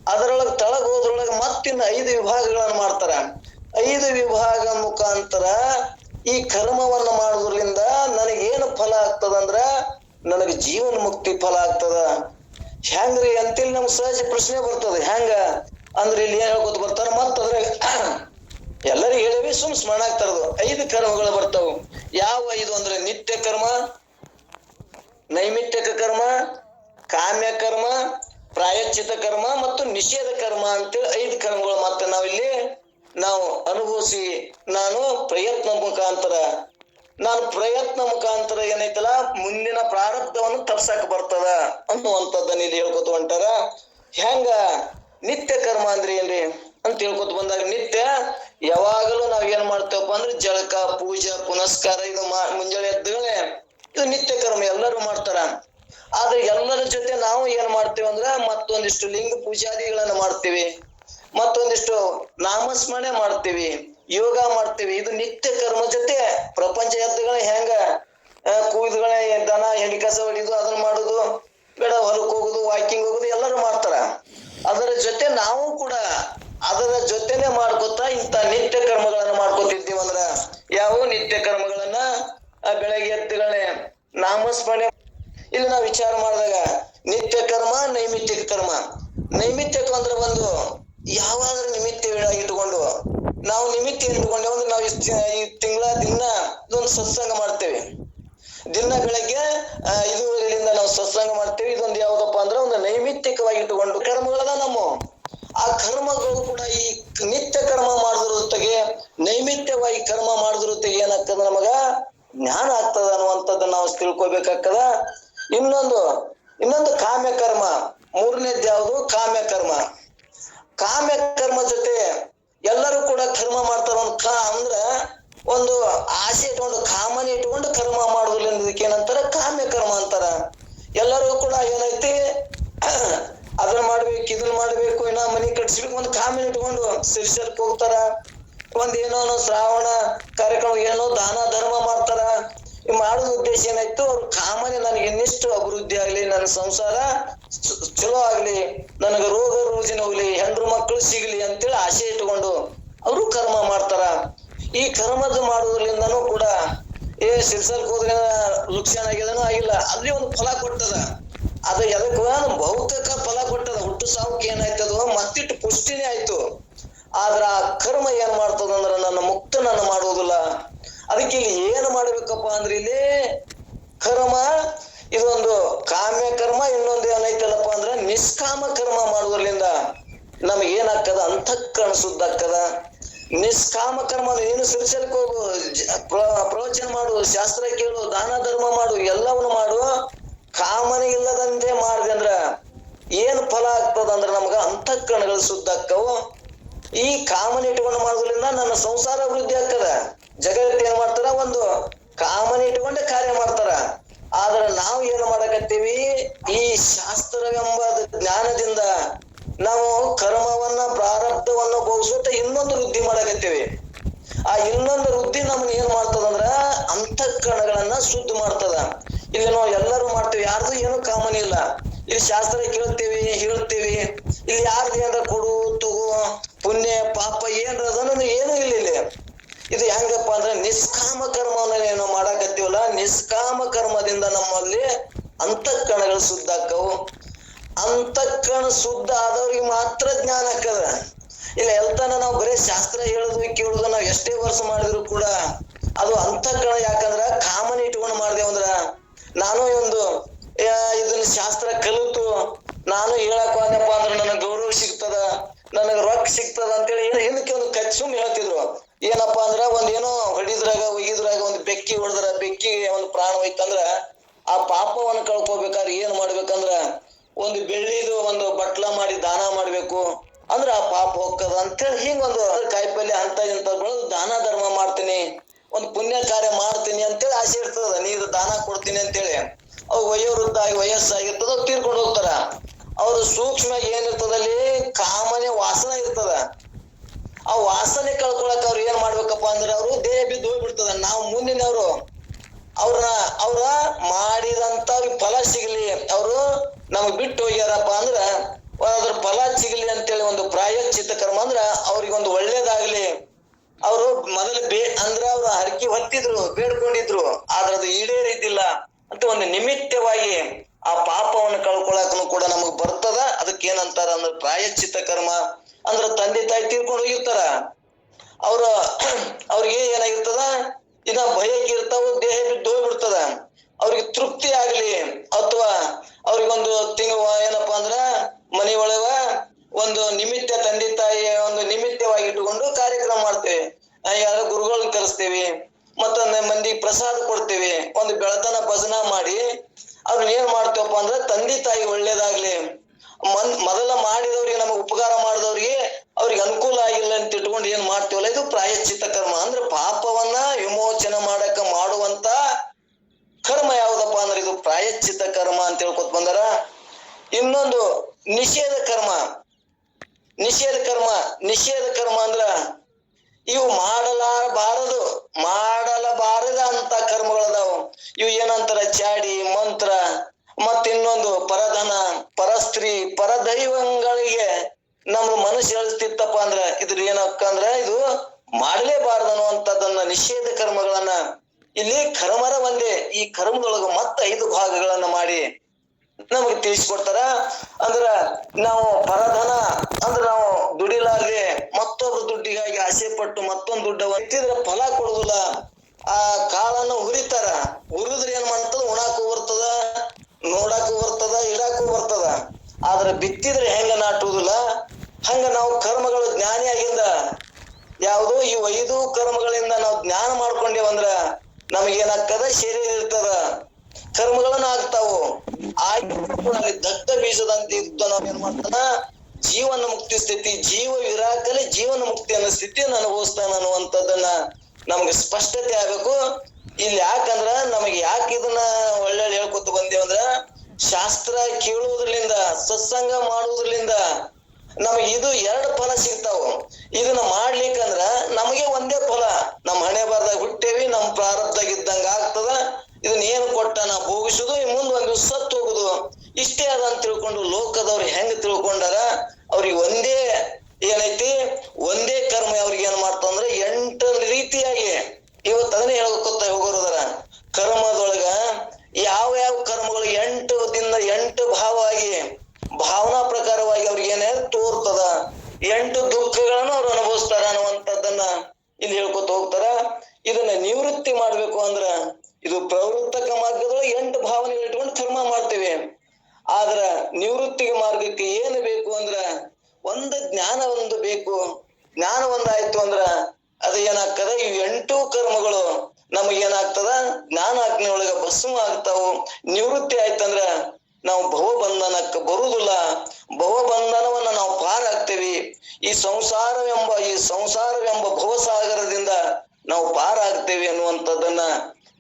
ಅದರೊಳಗ ತಳಗ್ ಹೋದ್ರೊಳಗ ಮತ್ತಿನ್ನ ಐದು ವಿಭಾಗಗಳನ್ನ ಮಾಡ್ತಾರ. ಐದು ವಿಭಾಗ ಮುಖಾಂತರ ಈ ಕರ್ಮವನ್ನ ಮಾಡೋದ್ರಿಂದ ನನಗೇನು ಫಲ ಆಗ್ತದಂದ್ರ, ನನಗೆ ಜೀವನ ಮುಕ್ತಿ ಫಲ ಆಗ್ತದ. ಹೆಂಗ್ರಿ ಅಂತೇಳಿ ನಮ್ಗೆ ಸಹಜ ಪ್ರಶ್ನೆ ಬರ್ತದೆ. ಹೆಂಗ? ಅಂದ್ರೆ ಇಲ್ಲಿ ಏನ್ ಹೇಳ್ಕೊತ ಬರ್ತಾರ? ಮತ್ತದ್ರಾಗ ಎಲ್ಲರಿಗೂ ಹೇಳಿವಿ, ಸುಮ್ ಸ್ಮರಣ ಆಗ್ತಾರದು ಐದು ಕರ್ಮಗಳು ಬರ್ತಾವು. ಯಾವ ಐದು ಅಂದ್ರೆ ನಿತ್ಯ ಕರ್ಮ ನೈಮಿತ್ಯಕ ಕರ್ಮ, ಕಾಮ್ಯ ಕರ್ಮ, ಪ್ರಾಯಶ್ಚಿತ ಕರ್ಮ ಮತ್ತು ನಿಷೇಧ ಕರ್ಮ ಅಂತೇಳಿ ಐದು ಕರ್ಮಗಳು ಮತ್ತೆ ನಾವಿಲ್ಲಿ ನಾವು ಅನುಭವಿಸಿ ನಾನು ಪ್ರಯತ್ನ ಮುಖಾಂತರ ನಾನು ಪ್ರಯತ್ನ ಮುಖಾಂತರ ಏನೈತಲ್ಲ, ಮುಂದಿನ ಪ್ರಾರಬ್ಧವನ್ನು ತಪ್ಸಕ್ ಬರ್ತದ ಅನ್ನುವಂಥದ್ದನ್ನ ಇಲ್ಲಿ ಹೇಳ್ಕೊತ ಹೊಂಟಾರ. ಹೆಂಗ? ನಿತ್ಯ ಕರ್ಮ ಅಂದ್ರೆ ಏನ್ರಿ? ಅಂತ ಹೇಳ್ಕೊತ ಬಂದಾಗ ನಿತ್ಯ ಯಾವಾಗಲೂ ನಾವ್ ಏನ್ ಮಾಡ್ತೇವಪ್ಪ ಅಂದ್ರೆ ಜಳಕ, ಪೂಜಾ, ಪುನಸ್ಕಾರ, ಇದು ಮುಂಜಾನೆ ಎದ್ದೇ ಇದು ನಿತ್ಯ ಕರ್ಮ ಎಲ್ಲರೂ ಮಾಡ್ತಾರ. ಆದ್ರೆ ಎಲ್ಲರ ಜೊತೆ ನಾವು ಏನ್ ಮಾಡ್ತೇವೆ ಅಂದ್ರ ಮತ್ತೊಂದಿಷ್ಟು ಲಿಂಗ ಪೂಜಾದಿಗಳನ್ನ ಮಾಡ್ತೀವಿ. ಮತ್ತೊಂದಿಷ್ಟು ನಾಮಸ್ಮರಣೆ ಮಾಡ್ತೀವಿ. ಯೋಗ ಮಾಡ್ತೀವಿ. ಇದು ನಿತ್ಯ ಕರ್ಮ ಜೊತೆ ಪ್ರಪಂಚ ಎದ್ದುಗಳ ಹೆಂಗ ಆ, ಕೂದಲುಗಳ ದನ ಹೆಂಡಿ ಕಸ ಹೊಡಿದು ಅದನ್ನ ಮಾಡುದು ಬೇಡ ಹೊಲಕ್ ಹೋಗುದು ವಾಕಿಂಗ್ ಹೋಗುದು ಎಲ್ಲರೂ ಮಾಡ್ತಾರ ಅದರ ಜೊತೆ ನಾವು ಕೂಡ ಅದರ ಜೊತೆನೆ ಮಾಡ್ಕೊತಾ ಇಂತ ನಿತ್ಯ ಕರ್ಮಗಳನ್ನ ಮಾಡ್ಕೊತಿದ್ದೀವಿ ಅಂದ್ರ ಯಾವ ನಿತ್ಯ ಕರ್ಮಗಳನ್ನ ಆ, ಬೆಳಗ್ಗೆ ಎದ್ದುಗಳೇ ನಾಮಸ್ಮರಣೆ ಇಲ್ಲಿ ನಾವು ವಿಚಾರ ಮಾಡಿದಾಗ ನಿತ್ಯ ಕರ್ಮ ನೈಮಿತ್ತಿಕ ಕರ್ಮ ನೈಮಿತ್ತಿಕ ಅಂದ್ರೆ ಒಂದು ಯಾವಾದ್ರೂ ನಿಮಿತ್ತ ಇಟ್ಕೊಂಡು ನಾವು ನಿಮಿತ್ತ ಇಟ್ಕೊಂಡೇವು ಅಂದ್ರೆ ನಾವು ಇಷ್ಟ್ ಈ ತಿಂಗಳ ದಿನ ಇದೊಂದು ಸತ್ಸಂಗ ಮಾಡ್ತೇವೆ ದಿನ ಬೆಳಗ್ಗೆ ಆ, ಇದುವರೆಯಿಂದ ನಾವು ಸತ್ಸಂಗ ಮಾಡ್ತೇವೆ ಇದೊಂದು ಯಾವ್ದಪ್ಪ ಅಂದ್ರೆ ಒಂದು ನೈಮಿತ್ತಿಕವಾಗಿ ಇಟ್ಟುಕೊಂಡು ಕರ್ಮಗಳದ ನಮ್ಮ ಆ ಕರ್ಮಗಳು ಕೂಡ ಈ ನಿತ್ಯ ಕರ್ಮ ಮಾಡಿದ್ರ ಜೊತೆಗೆ ನೈಮಿತ್ಯವಾಗಿ ಕರ್ಮ ಮಾಡಿದ್ರ ಜೊತೆಗೆ ಏನಾಗ್ತದ ನಮಗ ಜ್ಞಾನ ಆಗ್ತದ ಅನ್ನುವಂಥದ್ದನ್ನ ನಾವು ತಿಳ್ಕೊಬೇಕಾಗ್ತದ. ಇನ್ನೊಂದು ಇನ್ನೊಂದು ಕಾಮ್ಯ ಕರ್ಮ. ಮೂರನೇದ್ ಯಾವುದು? ಕಾಮ್ಯ ಕರ್ಮ. ಕಾಮ್ಯ ಕರ್ಮ ಜೊತೆ ಎಲ್ಲರೂ ಕೂಡ ಕರ್ಮ ಮಾಡ್ತಾರ ಒಂದು ಕಾ ಅಂದ್ರ ಒಂದು ಆಸೆ ಇಟ್ಕೊಂಡು, ಕಾಮನೆ ಇಟ್ಕೊಂಡು ಕರ್ಮ ಮಾಡುದಿಲ್ಲ ಇದಕ್ಕೆ ಏನಂತಾರ ಕಾಮ್ಯ ಕರ್ಮ ಅಂತಾರ. ಎಲ್ಲರೂ ಕೂಡ ಏನೈತಿ? ಅದನ್ನ ಮಾಡ್ಬೇಕು ಇದನ್ನ ಮಾಡ್ಬೇಕು, ಇನ್ನ ಮನಿ ಕಟ್ಸ್ಬೇಕು, ಒಂದು ಕಾಮನ್ ಇಟ್ಕೊಂಡು ಸಿರ್ಸಲ್ಕ್ ಹೋಗ್ತಾರ. ಒಂದ್ ಏನೋ ಶ್ರಾವಣ ಕಾರ್ಯಕ್ರಮ, ಏನೋ ದಾನ, ಧರ್ಮ ಮಾಡ್ತಾರ. ಮಾಡೋದ್ ಉದ್ದೇಶ ಏನಾಯ್ತು? ಅವ್ರ ಕಾಮನೆ ನನಗೆ ಇನ್ನಿಷ್ಟು ಅಭಿವೃದ್ಧಿ ಆಗ್ಲಿ, ನನ್ನ ಸಂಸಾರ ಚಲೋ ಆಗ್ಲಿ, ನನಗ ರೋಗ ರೋಜಿನ ಹೋಗ್ಲಿ, ಹೆಂಡ್ರು ಮಕ್ಕಳು ಸಿಗ್ಲಿ ಅಂತೇಳಿ ಆಸೆ ಇಟ್ಕೊಂಡು ಅವರು ಕರ್ಮ ಮಾಡ್ತಾರ. ಈ ಕರ್ಮದ ಮಾಡೋದ್ರಿಂದನೂ ಕೂಡ ಏ, ಸಿರ್ಸಲ್ಕ್ ಹೋದ್ರೆ ಲುಕ್ಷಣ ಆಗ್ಯದನೋ ಆಗಿಲ್ಲ, ಅಲ್ಲಿ ಒಂದು ಫಲ ಕೊಟ್ಟದ. ಅದ ಎದಕ್ಕ ಭೌತಿಕ ಫಲ ಕೊಟ್ಟದ. ಹುಟ್ಟು ಸಾವುಕ್ಕೆ ಏನಾಯ್ತದ, ಮತ್ತಿಟ್ಟು ಪುಷ್ಟಿನೇ ಆಯ್ತು. ಆದ್ರ ಆ ಕರ್ಮ ಏನ್ ನನ್ನ ಮುಕ್ತ ನನ್ನ ಮಾಡುವುದಿಲ್ಲ. ಅದಕ್ಕೆ ಇಲ್ಲಿ ಏನ್ ಮಾಡ್ಬೇಕಪ್ಪ ಅಂದ್ರೆ ಇಲ್ಲಿ ಕರ್ಮ, ಇದೊಂದು ಕಾಮ್ಯ ಕರ್ಮ, ಇನ್ನೊಂದು ಏನೈತಲ್ಲಪ್ಪ ಅಂದ್ರೆ ನಿಷ್ಕಾಮ ಕರ್ಮ ಮಾಡುವುದರಿಂದ ನಮ್ಗೆ ಏನಾಗ್ತದ? ಅಂತಃಕರಣ ಶುದ್ಧ ಆಗ್ತದ. ನಿಷ್ಕಾಮ ಕರ್ಮ ಏನು? ಸಿರಿಸಲ್ಕ್ ಹೋಗು ಪ್ರವಚನ ಮಾಡು, ಶಾಸ್ತ್ರ ಕೇಳು, ದಾನ ಧರ್ಮ ಮಾಡು, ಎಲ್ಲವನ್ನು ಮಾಡು. ಕಾಮನೆ ಇಲ್ಲದಂತೆ ಮಾಡಿದೆ ಅಂದ್ರ ಏನ್ ಫಲ ಆಗ್ತದ ಅಂದ್ರ ನಮ್ಗ ಅಂತಃಕರಣಗಳು ಶುದ್ಧ ಆಕ್ಕವು ಈ ಕಾಮನೆ ಇಟ್ಕೊಂಡು ಮಾಡೋದ್ರಿಂದ ನನ್ನ ಸಂಸಾರ ವೃದ್ಧಿ ಆಗ್ತದ. ಜಗತ್ತು ಏನ್ ಮಾಡ್ತಾರ? ಒಂದು ಕಾಮನೆ ಇಟ್ಕೊಂಡೆ ಕಾರ್ಯ ಮಾಡ್ತಾರ. ಆದ್ರ ನಾವು ಏನ್ ಮಾಡಕತ್ತೀವಿ? ಈ ಶಾಸ್ತ್ರವೆಂಬ ಜ್ಞಾನದಿಂದ ನಾವು ಕರ್ಮವನ್ನ, ಪ್ರಾರಬ್ಧವನ್ನ ಬಹುಸುತ್ತ ಇನ್ನೊಂದು ವೃದ್ಧಿ ಮಾಡಕತ್ತೀವಿ. ಆ ಇನ್ನೊಂದು ವೃದ್ಧಿ ನಮ್ಗೆ ಏನ್ ಮಾಡ್ತದಂದ್ರ ಅಂತಃಕರಣಗಳನ್ನ ಶುದ್ಧ ಮಾಡ್ತದ. ಇಲ್ಲಿ ನಾವು ಎಲ್ಲರೂ ಮಾಡ್ತೀವಿ. ಯಾರ್ದು ಏನು ಕಾಮನ್ ಇಲ್ಲ. ಇಲ್ಲಿ ಶಾಸ್ತ್ರ ಕೇಳ್ತೀವಿ, ಹೇಳ್ತೀವಿ. ಇಲ್ಲಿ ಯಾರ್ದು ಏನಾರ ಕೊಡು, ತಗೋ, ಪುಣ್ಯ, ಪಾಪ ಏನ್ರ ಅದನ್ನ ಏನು ಇಲ್ಲ ಇಲ್ಲಿ. ಇದು ಹೆಂಗಪ್ಪ ಅಂದ್ರೆ ನಿಷ್ಕಾಮ ಕರ್ಮವನ್ನ ಏನು ಮಾಡಾಕತ್ತೀವಲ್ಲ, ನಿಷ್ಕಾಮ ಕರ್ಮದಿಂದ ನಮ್ಮಲ್ಲಿ ಅಂತಃಕರಣಗಳು ಶುದ್ಧ ಆಕ್ಕವು ಅಂತಃಕರಣ ಶುದ್ಧ ಆದವ್ರಿಗೆ ಮಾತ್ರ ಜ್ಞಾನ ಆಕದ ಇಲ್ಲ ಎಲ್ತನ ನಾವು ಬರೀ ಶಾಸ್ತ್ರ ಹೇಳುದು, ಕೇಳುದು, ನಾವು ಎಷ್ಟೇ ವರ್ಷ ಮಾಡಿದ್ರು ಕೂಡ ಅದು ಅಂತಃಕರಣ ಯಾಕಂದ್ರ ಕಾಮನ್ ಇಟ್ಕೊಂಡು ಮಾಡ್ದೇವಂದ್ರ ನಾನು ಒಂದು ಇದನ್ನ ಶಾಸ್ತ್ರ ಕಲಿತು, ನಾನು ಹೇಳಕ್ ಹೋದಪ್ಪ ಅಂದ್ರೆ ನನಗ್ ಗೌರವ ಸಿಗ್ತದ. ನನಗ್ ರೊಕ್ಕ ಸಿಗ್ತದ ಅಂತೇಳಿ ಹಿಂದಕ್ಕೆ ಒಂದು ಕಚ್ ಸುಮ್ ಹೇಳ್ತಿದ್ರು. ಏನಪ್ಪಾ ಅಂದ್ರ ಒಂದ್ ಏನೋ ಹೊಡಿದ್ರಾಗ ಒಗಿದ್ರಾಗ ಒಂದ್ ಬೆಕ್ಕಿ ಹೊಡೆದ್ರ, ಬೆಕ್ಕಿ ಒಂದ್ ಪ್ರಾಣ ಹೋಯ್ತಂದ್ರ ಆ ಪಾಪವನ್ನ ಕಳ್ಕೊಬೇಕಾದ್ರೆ ಏನ್ ಮಾಡ್ಬೇಕಂದ್ರ ಒಂದು ಬೆಳ್ಳಿದು ಒಂದು ಬಟ್ಲ ಮಾಡಿ ದಾನ ಮಾಡ್ಬೇಕು. ಅಂದ್ರ ಆ ಪಾಪ ಹೋಗ್ತದ ಅಂತೇಳಿ ಹಿಂಗ ಒಂದು ಕಾಯಿಪಲ್ಯ ಅಂತ ಇಂತ ಬೆಳೆದು ದಾನ ಧರ್ಮ ಮಾಡ್ತೀನಿ. ಒಂದು ಪುಣ್ಯ ಕಾರ್ಯ ಮಾಡ್ತೀನಿ ಅಂತೇಳಿ ಆಸೆ ಇರ್ತದ. ನೀರು ದಾನ ಕೊಡ್ತೀನಿ ಅಂತೇಳಿ. ಅವ್ ವಯೋವೃದ್ಧ ವಯಸ್ಸಾಗಿರ್ತದ ಅವ್ರು ತೀರ್ಕೊಂಡು ಹೋಗ್ತಾರ. ಅವ್ರ ಸೂಕ್ಷ್ಮ ಏನಿರ್ತದಲ್ಲಿ ಕಾಮನೆ ವಾಸನೆ ಇರ್ತದ. ಆ ವಾಸನೆ ಕಳ್ಕೊಳಕ್ ಅವ್ರು ಏನ್ ಮಾಡ್ಬೇಕಪ್ಪ ಅಂದ್ರೆ ಅವರು ದೇಹ ಬಿದ್ದು ಹೋಗ್ಬಿಡ್ತದ. ನಾವು ಮುಂದಿನವರು. ಅವ್ರನ್ನ ಅವ್ರ ಮಾಡಿದಂತ ಫಲ ಸಿಗ್ಲಿ. ಅವರು ನಮಗ್ ಬಿಟ್ಟು ಹೋಗ್ಯಾರಪ್ಪ ಅಂದ್ರ ಅದ್ರ ಫಲ ಸಿಗ್ಲಿ ಅಂತೇಳಿ ಒಂದು ಪ್ರಾಯೋಚಿತ ಕರ್ಮ ಅಂದ್ರ ಅವ್ರಿಗೆ ಒಂದು ಒಳ್ಳೇದಾಗ್ಲಿ. ಅವರು ಮೊದಲು ಬೇ, ಅಂದ್ರ ಅವ್ರು ಹರಕೆ ಹೊತ್ತಿದ್ರು, ಬೇಡ್ಕೊಂಡಿದ್ರು. ಆದ್ರೆ ಅದು ಈಡೇರಿದ್ದಿಲ್ಲ ಅಂತ ಒಂದು ನಿಮಿತ್ತವಾಗಿ ಆ ಪಾಪವನ್ನು ಕಳ್ಕೊಳಕನು ಕೂಡ ನಮಗ್ ಬರ್ತದ? ಅದಕ್ಕೆ ಏನಂತಾರ ಅಂದ್ರೆ ಪ್ರಾಯಶ್ಚಿತ್ತ ಕರ್ಮ ಅಂದ್ರ ತಂದೆ ತಾಯಿ ತೀರ್ಕೊಂಡು ಹೋಗಿರ್ತಾರ. ಅವ್ರ ಅವ್ರಿಗೆ ಏನಾಗಿರ್ತದ? ಇದ ಭಯಕ್ಕೆ ಇರ್ತಾವ, ದೇಹ ಬಿದ್ದು ಹೋಗ್ಬಿಡ್ತದ. ಅವ್ರಿಗೆ ತೃಪ್ತಿ ಆಗ್ಲಿ. ಅಥವಾ ಅವ್ರಿಗೊಂದು ತಿಂಗಳ ಏನಪ್ಪಾ ಅಂದ್ರ ಮನೆಯೊಳಗ ಒಂದು ನಿಮಿತ್ತ ತಂದೆ ತಾಯಿಯ ಒಂದು ನಿಮಿತ್ತವಾಗಿ ಇಟ್ಟುಕೊಂಡು ಕಾರ್ಯಕ್ರಮ ಮಾಡ್ತೇವೆ. ಯಾರೋ ಗುರುಗಳನ್ನ ಕರೆಸ್ತೇವಿ. ಮತ್ತೊಂದ್ ಮಂದಿ ಪ್ರಸಾದ ಕೊಡ್ತೀವಿ, ಒಂದು ಬೆಳತನ ಭಜನ ಮಾಡಿ ಅವ್ರನ್ನ ಏನ್ ಮಾಡ್ತೇವಪ್ಪ ಅಂದ್ರ ತಂದೆ ತಾಯಿ ಒಳ್ಳೇದಾಗ್ಲಿ, ಮನ್, ಮೊದಲ ಮಾಡಿದವ್ರಿಗೆ ನಮಗ್ ಉಪಕಾರ ಮಾಡಿದವ್ರಿಗೆ ಅವ್ರಿಗೆ ಅನುಕೂಲ ಆಗಿಲ್ಲ ಅಂತ ಇಟ್ಕೊಂಡು ಏನ್ ಮಾಡ್ತೀವಲ್ಲ, ಇದು ಪ್ರಾಯಶ್ಚಿತ್ತ ಕರ್ಮ. ಅಂದ್ರೆ ಪಾಪವನ್ನ ವಿಮೋಚನೆ ಮಾಡಕ ಮಾಡುವಂತ ಕರ್ಮ ಯಾವ್ದಪ್ಪ ಅಂದ್ರೆ ಇದು ಪ್ರಾಯಶ್ಚಿತ್ತ ಕರ್ಮ ಅಂತ ಹೇಳ್ಕೊತ ಬಂದಾರ. ಇನ್ನೊಂದು ನಿಷೇಧ ಕರ್ಮ. ನಿಷೇಧ ಕರ್ಮ ನಿಷೇಧ ಕರ್ಮ ಅಂದ್ರ ಇವು ಮಾಡಲಾರಬಾರದು, ಮಾಡಲಬಾರದ ಅಂತ ಕರ್ಮಗಳದಾವು. ಇವು ಏನಂತಾರ? ಚಾಡಿ, ಮಂತ್ರ, ಮತ್ತಿನ್ನೊಂದು ಪರಧನ, ಪರಸ್ತ್ರೀ, ಪರದೈವಗಳಿಗೆ ನಮ್ಮ ಮನಸ್ಸು ಹೇಳ್ತಿತ್ತಪ್ಪ ಅಂದ್ರ ಇದ್ರ ಏನಕ್ಕ ಅಂದ್ರ, ಇದು ಮಾಡಲೇಬಾರದು ಅನ್ನುವಂಥದ್ದನ್ನ ನಿಷೇಧ ಕರ್ಮಗಳನ್ನ ಇಲ್ಲಿ ಕರ್ಮರ ಒಂದೇ. ಈ ಕರ್ಮದೊಳಗ ಮತ್ತ ಐದು ಭಾಗಗಳನ್ನ ಮಾಡಿ ನಮಗೆ ತಿಳಿಸ್ಕೊಡ್ತಾರ. ಅಂದ್ರ ನಾವು ಪರಧನ ಅಂದ್ರ ನಾವು ದುಡಿಲಾರ್ದೆ ಮತ್ತೊಬ್ರು ದುಡ್ಡಿಗಾಗಿ ಆಸೆ ಪಟ್ಟು ಮತ್ತೊಂದು ದುಡ್ಡ ಎತ್ತಿದ್ರೆ ಫಲ ಕೊಡುದಿಲ್ಲ. ಆ ಕಾಳನ್ನು ಹುರಿತಾರ. ಹುರಿದ್ರೆ ಏನ್ ಮಾಡ್ತದ? ಉಣಾಕು ಬರ್ತದ, ನೋಡಾಕು ಬರ್ತದ, ಇಡಾಕು ಬರ್ತದ. ಆದ್ರೆ ಬಿತ್ತಿದ್ರೆ ಹೆಂಗ ನಾಟುವುದಿಲ್ಲ. ಹಂಗ ನಾವು ಕರ್ಮಗಳು ಜ್ಞಾನಿಯಾಗಿಂದ, ಯಾವುದೋ ಈ ಐದು ಕರ್ಮಗಳಿಂದ ನಾವು ಜ್ಞಾನ ಮಾಡ್ಕೊಂಡೇವಂದ್ರ ನಮಗೇನಾಗ್ತದ? ಶರೀರ ಇರ್ತದ. ಕರ್ಮಗಳನ್ನ ಆಗ್ತಾವು. ಆಗಿ ದಗ್ಧ ಬೀಜದಂತೆ ಇದ್ದ ನಾವೇನ್ ಮಾಡ್ತಾನ ಜೀವನ ಮುಕ್ತಿ ಸ್ಥಿತಿ, ಜೀವ ವಿರಾಕಲೆ ಜೀವನ ಮುಕ್ತಿ ಅನ್ನೋ ಸ್ಥಿತಿಯನ್ನು ಅನುಭವಿಸ್ತಾನ ಅನ್ನುವಂಥದ್ದನ್ನ ನಮ್ಗೆ ಸ್ಪಷ್ಟತೆ ಆಗಬೇಕು. ಇಲ್ಲಿ ಯಾಕಂದ್ರ ನಮಗೆ ಯಾಕೆ ಇದನ್ನ ಒಳ್ಳೆ ಹೇಳ್ಕೊತ ಬಂದೇವಂದ್ರ ಶಾಸ್ತ್ರ ಕೇಳುವುದ್ರಲಿಂದ ಸತ್ಸಂಗ ಮಾಡುವುದ್ರಲಿಂದ ನಮಗೆ ಇದು ಎರಡು ಫಲ ಸಿಗ್ತಾವ. ಇದನ್ನ ಮಾಡ್ಲಿಕ್ಕಂದ್ರ ನಮಗೆ ಒಂದೇ ಫಲ. ನಮ್ಮ ಹಣೆ ಬಾರ್ದಾಗ ಹುಟ್ಟೇವಿ ನಮ್ ಪ್ರಾರಬ್ಧದಾಗ ಇದ್ದಂಗ ಆಗ್ತದ. ಇದನ್ನ ಏನ್ ಕೊಟ್ಟನ ಭೋಗಿಸುದು ಮುಂದ್ ಒಂದ್ ಸತ್ತು ಹೋಗುದು. ಇಷ್ಟೇ ಅದ ಅಂತ ತಿಳ್ಕೊಂಡು ಲೋಕದವ್ರು ಹೆಂಗ್ ತಿಳ್ಕೊಂಡಾರ? ಅವ್ರಿಗೆ ಒಂದೇ ಏನೈತಿ? ಒಂದೇ ಕರ್ಮ ಅವ್ರಿಗೆ ಏನ್ ಮಾಡ್ತಂದ್ರ ಎಂಟು ರೀತಿಯಾಗಿ ಇವತ್ತು ಅದನ್ನೇ ಹೇಳ್ಕೊತ ಹೋಗೋರದರ ಕರ್ಮದೊಳಗ ಯಾವ ಯಾವ ಕರ್ಮಗಳು ಎಂಟು ದಿನ ಎಂಟು ಭಾವವಾಗಿ ಭಾವನಾ ಪ್ರಕಾರವಾಗಿ ಅವ್ರಿಗೆ ಏನೇ ತೋರ್ತದ. ಎಂಟು ದುಃಖಗಳನ್ನು ಅವ್ರು ಅನುಭವಿಸ್ತಾರ ಅನ್ನುವಂಥದ್ದನ್ನ ಇಲ್ಲಿ ಹೇಳ್ಕೊತ ಹೋಗ್ತಾರ. ಇದನ್ನ ನಿವೃತ್ತಿ ಮಾಡ್ಬೇಕು ಅಂದ್ರ ಇದು ಪ್ರವೃತ್ತಕ ಮಾರ್ಗದೊಳಗೆ ಎಂಟು ಭಾವನೆಗಳು ಇಟ್ಕೊಂಡು ಧರ್ಮ ಮಾಡ್ತೇವೆ. ಆದ್ರ ನಿವೃತ್ತಿಗೆ ಮಾರ್ಗಕ್ಕೆ ಏನು ಬೇಕು ಅಂದ್ರ ಒಂದು ಜ್ಞಾನ ಒಂದು ಬೇಕು. ಜ್ಞಾನ ಒಂದಾಯ್ತು ಅಂದ್ರ ಅದ ಏನಾಗ್ತದ? ಈ ಎಂಟು ಕರ್ಮಗಳು ನಮಗೆ ಏನಾಗ್ತದ? ಜ್ಞಾನಾಗ್ನಿ ಒಳಗ ಭಸ್ಮ ಆಗ್ತಾವು. ನಿವೃತ್ತಿ ಆಯ್ತಂದ್ರ ನಾವು ಭವಬಂಧನಕ್ಕೆ ಬರುವುದಿಲ್ಲ. ಭವಬಂಧನವನ್ನ ನಾವು ಪಾರಾಗ್ತೇವಿ. ಈ ಸಂಸಾರವೆಂಬ ಈ ಸಂಸಾರವೆಂಬ ಭವಸಾಗರದಿಂದ ನಾವು ಪಾರಾಗ್ತೇವೆ ಅನ್ನುವಂಥದ್ದನ್ನ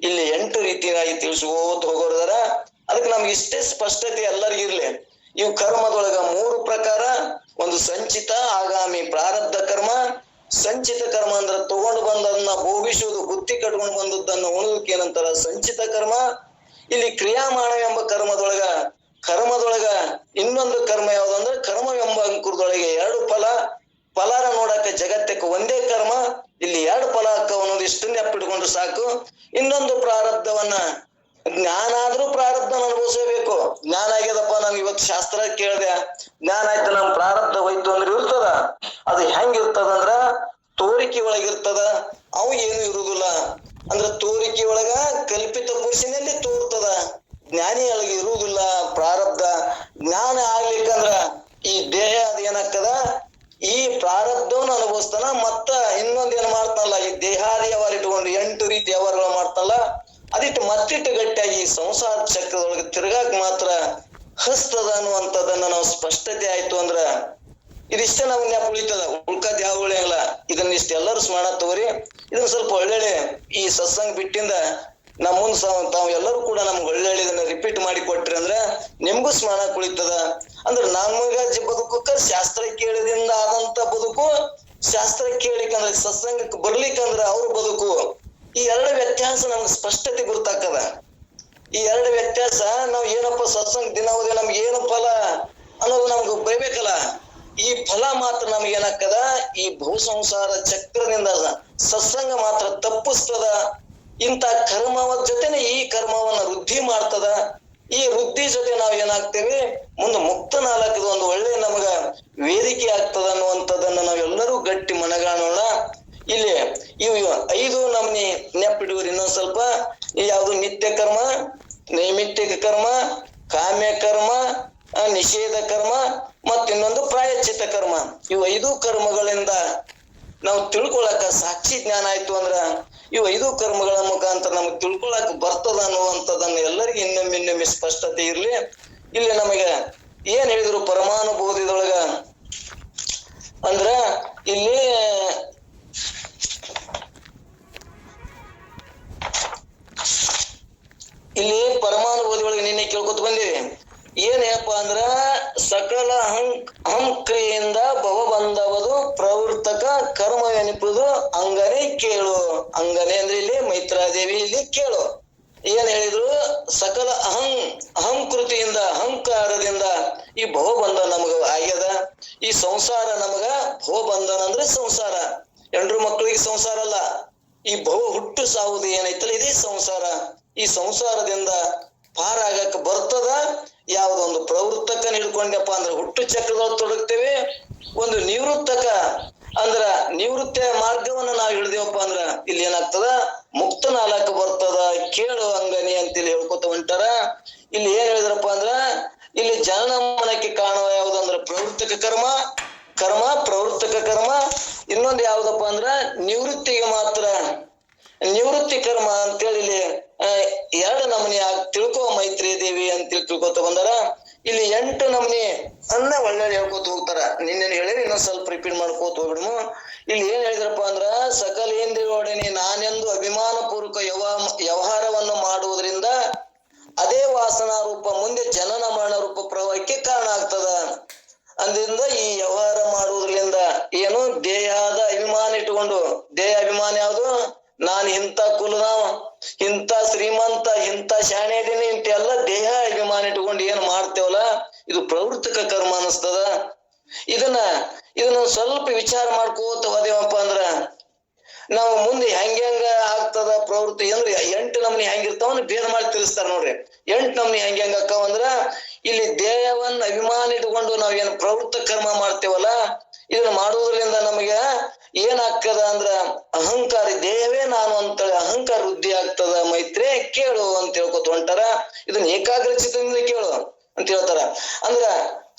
ಇಲ್ಲಿ ಎಂಟು ರೀತಿಯಾಗಿ ತಿಳಿಸ್ಕೋತ ಹೋಗೋರದಾರ, ಅದಕ್ಕೆ ನಮ್ಗೆ ಇಷ್ಟೇ ಸ್ಪಷ್ಟತೆ ಎಲ್ಲರಿಗೂ ಎಲ್ಲರಿಗಿರ್ಲಿ ಇವು ಕರ್ಮದೊಳಗ ಮೂರು ಪ್ರಕಾರ, ಒಂದು ಸಂಚಿತ, ಆಗಾಮಿ ಪ್ರಾರಬ್ಧ ಕರ್ಮ. ಸಂಚಿತ ಕರ್ಮ ಅಂದ್ರೆ ತಗೊಂಡು ಬಂದದನ್ನ ಭೋಗಿಸುವುದು, ಬುತ್ತಿ ಕಟ್ಕೊಂಡು ಬಂದದ್ದನ್ನ ಉಣದಕ್ಕೆ ಏನಂತಾರ ಸಂಚಿತ ಕರ್ಮ. ಇಲ್ಲಿ ಕ್ರಿಯಾಮಾಣ ಎಂಬ ಕರ್ಮದೊಳಗ ಕರ್ಮದೊಳಗ ಇನ್ನೊಂದು ಕರ್ಮ ಯಾವ್ದಂದ್ರೆ ಕರ್ಮ ಎಂಬ ಅಂಕುರದೊಳಗೆ ಎರಡು ಫಲ. ಜಗತ್ತಕ್ಕೆ ಒಂದೇ ಕರ್ಮ, ಇಲ್ಲಿ ಎರಡು ಫಲ ಅಕ್ಕ ಅನ್ನೋದು ಇಷ್ಟು ಸಾಕು. ಇನ್ನೊಂದು ಪ್ರಾರಬ್ಧವನ್ನ, ಜ್ಞಾನ ಆದ್ರೂ ಪ್ರಾರಬ್ಧ ಅನುಭವಿಸಬೇಕು. ಜ್ಞಾನ ಆಗ್ಯದಪ್ಪ, ನಾನು ಇವತ್ತು ಶಾಸ್ತ್ರ ಕೇಳ್ದೆ. ಜ್ಞಾನ ಆಯ್ತು, ನಮ್ ಪ್ರಾರಬ್ಧ ಹೋಯ್ತು ಅಂದ್ರೆ ಇರ್ತದ. ಅದು ಹೆಂಗಿರ್ತದ ಇರ್ತದಂದ್ರ ತೋರಿಕೆ ಒಳಗಿರ್ತದ ಅವು ಏನು ಇರುದಿಲ್ಲ. ಅಂದ್ರ ತೋರಿಕೆ ಒಳಗ ಕಲ್ಪಿತ ಪುರುಷನಲ್ಲಿ ತೋರ್ತದ. ಜ್ಞಾನಿಯೊಳಗೆ ಇರುವುದಿಲ್ಲ ಪ್ರಾರಬ್ಧ. ಜ್ಞಾನ ಆಗ್ಲಿಕ್ಕಂದ್ರ ಈ ದೇಹ ಅದು ಏನಾಗ್ತದ ಈ ಪ್ರಾರಬ್ಧವನ್ನು ಅನುಭವಿಸ್ತಾನ, ಮತ್ತ ಇನ್ನೊಂದ್ ಏನ್ ಮಾಡ್ತಾನಲ್ಲ, ಈ ದೇಹಾದಿ ಅವರ್ ಇಟ್ಕೊಂಡು ಎಂಟು ರೀತಿ ಅವರ್ಗಳು ಮಾಡ್ತಾನಲ್ಲ, ಅದಿಟ್ಟು ಮತ್ತಿಟ್ಟು ಗಟ್ಟಿಯಾಗಿ ಸಂಸಾರ ಚಕ್ರದೊಳಗೆ ತಿರ್ಗಾಕ್ ಮಾತ್ರ ಹಸ್ತದ ಅನ್ನುವಂಥದ್ದನ್ನ ನಾವು ಸ್ಪಷ್ಟತೆ ಆಯ್ತು ಅಂದ್ರ, ಇದಿಷ್ಟೇ ನಮ್ಗೆ ಜ್ಞಾಪ ಉಳಿತದ. ಉಳ್ಕದ್ ಯಾವ ಉಳಿಯಲ್ಲ ಇದನ್ನ ಇಷ್ಟ ಎಲ್ಲರೂ ಸ್ಮರಣ ತಗೋರಿ. ಇದನ್ನ ಸ್ವಲ್ಪ ಒಳ್ಳೊಳ್ಳೆ ಈ ಸತ್ಸಂಗ ಬಿಟ್ಟಿಂದ ನಮ್ಮ ಮುಂದ್ ತಾವು ಎಲ್ಲರೂ ಕೂಡ ನಮ್ಗೆ ಒಳ್ಳೆ ರಿಪೀಟ್ ಮಾಡಿ ಕೊಟ್ರಿ ಅಂದ್ರ ನಿಮ್ಗೂ ಸ್ಮರಣ ಕುಳಿತದ. ಅಂದ್ರ ನಮಗ ಬದುಕಕ್ಕ ಶಾಸ್ತ್ರ ಕೇಳಿದಿಂದ ಆದಂತ ಬದುಕು, ಶಾಸ್ತ್ರ ಕೇಳಿಕಂದ್ರ, ಸತ್ಸಂಗಕ್ಕೆ ಬರ್ಲಿಕ್ಕಂದ್ರ ಅವ್ರ ಬದುಕು. ಈ ಎರಡು ವ್ಯತ್ಯಾಸ ನಮ್ಗೆ ಸ್ಪಷ್ಟತೆ ಗುರ್ತಾಕದ ಈ ಎರಡು ವ್ಯತ್ಯಾಸ ನಾವ್ ಏನಪ್ಪ ಸತ್ಸಂಗ ದಿನ ಹೋದ್ರೆ ನಮ್ಗೆ ಏನು ಫಲ ಅನ್ನೋದು ನಮ್ಗೆ ಬೈಬೇಕಲ್ಲ ಈ ಫಲ ಮಾತ್ರ ನಮ್ಗೆ ಏನಾಗ್ತದ? ಈ ಭೂ ಸಂಸಾರ ಚಕ್ರದಿಂದ ಸತ್ಸಂಗ ಮಾತ್ರ ತಪ್ಪಿಸ್ತದ. ಇಂಥ ಕರ್ಮವ ಜೊತೆನೆ ಈ ಕರ್ಮವನ್ನ ವೃದ್ಧಿ ಮಾಡ್ತದ. ಈ ವೃದ್ಧಿ ಜೊತೆ ನಾವ್ ಏನಾಗ್ತೇವೆ? ಮುಂದೆ ಮುಕ್ತ ನಾಲ್ಕದ ಒಂದು ಒಳ್ಳೆ ನಮಗ ವೇದಿಕೆ ಆಗ್ತದ ಅನ್ನುವಂಥದ್ದನ್ನ ನಾವೆಲ್ಲರೂ ಗಟ್ಟಿ ಮನಗಾಣೋಣ ಇಲ್ಲಿ ಇವು ಐದು ನಮ್ನಿ ನೆಪ್ಪಿಡುವರು ಇನ್ನೊಂದ್ ಸ್ವಲ್ಪ. ಯಾವುದು ನಿತ್ಯ ಕರ್ಮ, ನೈಮಿತ್ತಿಕ ಕರ್ಮ, ಕಾಮ್ಯ ಕರ್ಮ ನಿಷೇಧ ಕರ್ಮ ಮತ್ತಿನ್ನೊಂದು ಪ್ರಾಯಶ್ಚಿತ್ತ ಕರ್ಮ. ಇವು ಐದು ಕರ್ಮಗಳಿಂದ ನಾವು ತಿಳ್ಕೊಳಕ ಸಾಕ್ಷಿ ಜ್ಞಾನ ಆಯ್ತು ಅಂದ್ರ ಇವು ಐದು ಕರ್ಮಗಳ ಮುಖಾಂತರ ನಮ್ಗೆ ತಿಳ್ಕೊಳಕ್ ಬರ್ತದ ಅನ್ನುವಂಥದ್ದನ್ನ ಎಲ್ಲರಿಗೂ ಇನ್ನೊಮ್ಮೆ ಇನ್ನೊಮ್ಮೆ ಸ್ಪಷ್ಟತೆ ಇರ್ಲಿ. ಇಲ್ಲಿ ನಮಗೆ ಏನ್ ಹೇಳಿದ್ರು ಪರಮಾನುಭೂತಿದೊಳಗ? ಅಂದ್ರ ಇಲ್ಲಿ ಇಲ್ಲಿ ಪರಮಾನುಭೂತಿಗಳಿಗೆ ನಿನ್ನೆ ಕೇಳ್ಕೊತ ಬಂದೇವಿ ಏನಪ್ಪ ಅಂದ್ರ ಸಕಲ ಅಹಂ ಅಹಂಕ್ರಿಯಿಂದ ಭವ ಬಂದವದು ಪ್ರವೃತ್ತಕ ಕರ್ಮ ಎನಿಪದು ಅಂಗನೆ ಕೇಳು. ಅಂಗನೆ ಅಂದ್ರೆ ಇಲ್ಲಿ ಮೈತ್ರಾದೇವಿ ಇಲ್ಲಿ ಕೇಳು. ಏನ್ ಹೇಳಿದ್ರು? ಸಕಲ ಅಹಂ ಅಹಂಕೃತಿಯಿಂದ ಅಹಂಕಾರದಿಂದ ಈ ಭವ ಬಂಧ ನಮಗ ಆಗ್ಯದ. ಈ ಸಂಸಾರ ನಮಗ ಭವ ಬಂಧನ ಅಂದ್ರೆ ಸಂಸಾರ. ಎಂಡ್ರು ಮಕ್ಕಳಿಗೆ ಸಂಸಾರ ಅಲ್ಲ. ಈ ಭವ ಹುಟ್ಟು ಸಾವುದು ಏನೈತಲ್ಲ ಇದೇ ಸಂಸಾರ. ಈ ಸಂಸಾರದಿಂದ ಪಾರಾಗಕ್ ಬರ್ತದ? ಯಾವ್ದೊಂದು ಪ್ರವೃತ್ತಕ ಹಿಡ್ಕೊಂಡಪ್ಪ ಅಂದ್ರೆ ಹುಟ್ಟು ಚಕ್ರದೊಳಗೆ ತೊಡಗ್ತೇವೆ. ಒಂದು ನಿವೃತ್ತಕ ಅಂದ್ರ ನಿವೃತ್ತಿಯ ಮಾರ್ಗವನ್ನ ನಾವು ಹಿಡಿದೇವಪ್ಪ ಅಂದ್ರ ಇಲ್ಲಿ ಏನಾಗ್ತದ? ಮುಕ್ತ ನಾಲಕ ಬರ್ತದ. ಕೇಳು ಅಂಗನಿ ಅಂತೇಳಿ ಹೇಳ್ಕೊತ ಹೊಂಟಾರ. ಇಲ್ಲಿ ಏನ್ ಹೇಳಿದ್ರಪ್ಪ ಅಂದ್ರ ಇಲ್ಲಿ ಜನನ ಮನಕ್ಕೆ ಕಾಣುವ ಯಾವ್ದಂದ್ರ ಪ್ರವೃತ್ತಕ ಕರ್ಮ ಕರ್ಮ, ಪ್ರವೃತ್ತಕ ಕರ್ಮ. ಇನ್ನೊಂದು ಯಾವ್ದಪ್ಪ ಅಂದ್ರ ನಿವೃತ್ತಿಗೆ ಮಾತ್ರ. ನಿವೃತ್ತಿ ಕರ್ಮ ಅಂತೇಳಿ ಇಲ್ಲಿ ಎರಡು ನಮನಿ ತಿಳ್ಕೋ ಮೈತ್ರಿ ದೇವಿ ಅಂತೇಳಿ ತಿಳ್ಕೊತ ಬಂದಾರ. ಇಲ್ಲಿ ಎಂಟು ನಮನಿ ಅನ್ನ ಒಳ್ಳೆ ಹೇಳ್ಕೊತ ಹೋಗ್ತಾರ. ನಿನ್ನೆ ಹೇಳಿ ಇನ್ನೊಂದ್ ಸ್ವಲ್ಪ ರಿಪೀಟ್ ಮಾಡ್ಕೋತ ಹೋಗ್ಬಿಡ್ಮು. ಇಲ್ಲಿ ಏನ್ ಹೇಳಿದ್ರಪ್ಪ ಅಂದ್ರ ಸಕಲೇಂದ್ರಿಯೊಡನೆ ನಾನೆಂದು ಅಭಿಮಾನ ಪೂರ್ವಕ ವ್ಯವಹಾರವನ್ನು ಮಾಡುವುದರಿಂದ ಅದೇ ವಾಸನಾ ರೂಪ ಮುಂದೆ ಜನನ ಮರಣ ರೂಪ ಪ್ರವಾಹಕ್ಕೆ ಕಾರಣ ಆಗ್ತದ. ಅಂದ್ರಿಂದ ಈ ವ್ಯವಹಾರ ಮಾಡುವುದರಿಂದ ಏನು ದೇಹದ ಅಭಿಮಾನ ಇಟ್ಟುಕೊಂಡು, ದೇಹ ಅಭಿಮಾನ ಯಾವುದು? ನಾನು ಇಂಥ ಕುಲದವ. ಇಂಥ ಶ್ರೀಮಂತ, ಇಂಥ ಶಾಣೆ ಇದೀನಿ ಇಂತ ಎಲ್ಲ ದೇಹ ಅಭಿಮಾನ ಇಟ್ಕೊಂಡು ಏನ್ ಮಾಡ್ತೇವಲ್ಲ? ಇದು ಪ್ರವೃತ್ತಿಕ ಕರ್ಮ ಅನಿಸ್ತದ. ಇದನ್ನ ಇದನ್ನ ಸ್ವಲ್ಪ ವಿಚಾರ ಮಾಡ್ಕೋತ ಹೋದೇವಪ್ಪ ಅಂದ್ರ, ನಾವು ಮುಂದೆ ಹೆಂಗ್ಯಂಗ ಹೆಂಗ ಆಗ್ತದ ಪ್ರವೃತ್ತಿ ಅಂದ್ರೆ, ಎಂಟು ನಮ್ನಿ ಹೆಂಗಿರ್ತಾವ ಭೇದ ಮಾಡಿ ತಿಳಿಸ್ತಾರ ನೋಡ್ರಿ. ಎಂಟು ನಮ್ನಿ ಹೆಂಗ್ ಹೆಂಗ ಅಕ್ಕಾವ ಅಂದ್ರ, ಇಲ್ಲಿ ದೇಹವನ್ನ ಅಭಿಮಾನ ಇಟ್ಕೊಂಡು ನಾವ್ ಏನ್ ಪ್ರವೃತ್ತ ಕರ್ಮ ಮಾಡ್ತೇವಲ್ಲ ಇದನ್ನ ಮಾಡುವುದರಿಂದ ನಮಗೆ ಏನಾಗ್ತದ ಅಂದ್ರ ಅಹಂಕಾರ ದೇಹವೇ ನಾನು ಅಂತೇಳಿ ಅಹಂಕಾರ ವೃದ್ಧಿ ಆಗ್ತದ ಮೈತ್ರಿ ಕೇಳು ಅಂತ ಹೇಳ್ಕೊತ ಹೊಂಟಾರ. ಇದನ್ನ ಏಕಾಗ್ರಚಿತದಿಂದ ಕೇಳು ಅಂತ ಹೇಳ್ತಾರ. ಅಂದ್ರ